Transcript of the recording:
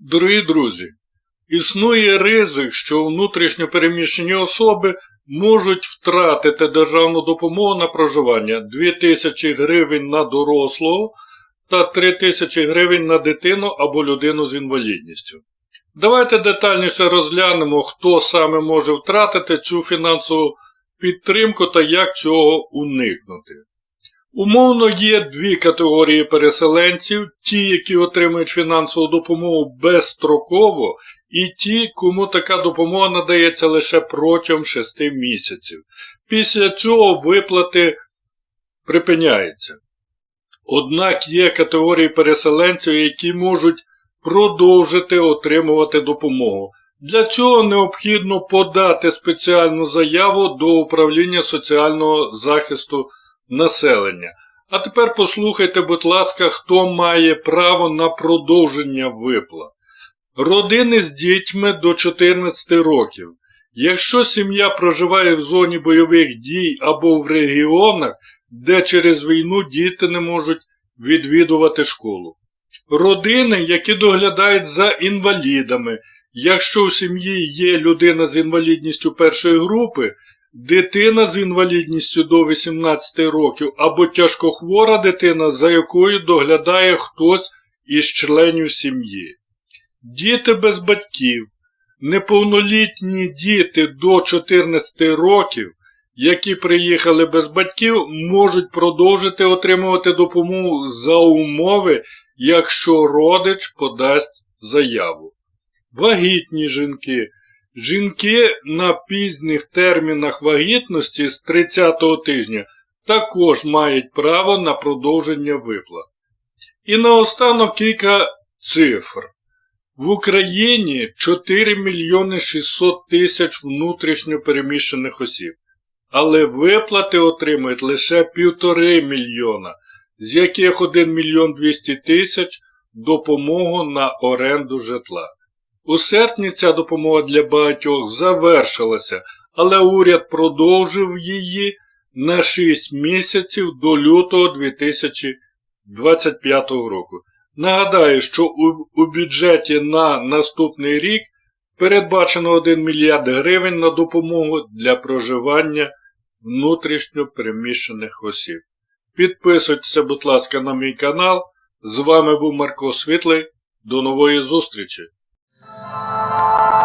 Дорогі друзі, існує ризик, що внутрішньо переміщені особи можуть втратити державну допомогу на проживання 2000 гривень на дорослого та 3000 гривень на дитину або людину з інвалідністю. Давайте детальніше розглянемо, хто саме може втратити цю фінансову підтримку та як цього уникнути. Умовно є дві категорії переселенців: ті, які отримують фінансову допомогу безстроково, і ті, кому така допомога надається лише протягом 6 місяців. Після цього виплати припиняються. Однак є категорії переселенців, які можуть продовжити отримувати допомогу. Для цього необхідно подати спеціальну заяву до управління соціального захисту населення. А тепер послухайте, будь ласка, хто має право на продовження виплат. Родини з дітьми до 14 років. Якщо сім'я проживає в зоні бойових дій або в регіонах, де через війну діти не можуть відвідувати школу. Родини, які доглядають за інвалідами. Якщо в сім'ї є людина з інвалідністю першої групи, дитина з інвалідністю до 18 років або тяжкохвора дитина, за якою доглядає хтось із членів сім'ї. Діти без батьків, неповнолітні діти до 14 років, які приїхали без батьків, можуть продовжити отримувати допомогу за умови, якщо родич подасть заяву. Вагітні жінки. Жінки на пізніх термінах вагітності з 30-го тижня також мають право на продовження виплат. І наостанок кілька цифр. В Україні 4 мільйони 600 тисяч внутрішньо переміщених осіб, але виплати отримують лише 1,5 мільйона, з яких 1 мільйон 200 тисяч допомогу на оренду житла. У серпні ця допомога для багатьох завершилася, але уряд продовжив її на 6 місяців до лютого 2025 року. Нагадаю, що у, бюджеті на наступний рік передбачено 1 мільярд гривень на допомогу для проживання внутрішньо переміщених осіб. Підписуйтеся, будь ласка, на мій канал. З вами був Марко Світлий. До нової зустрічі! you.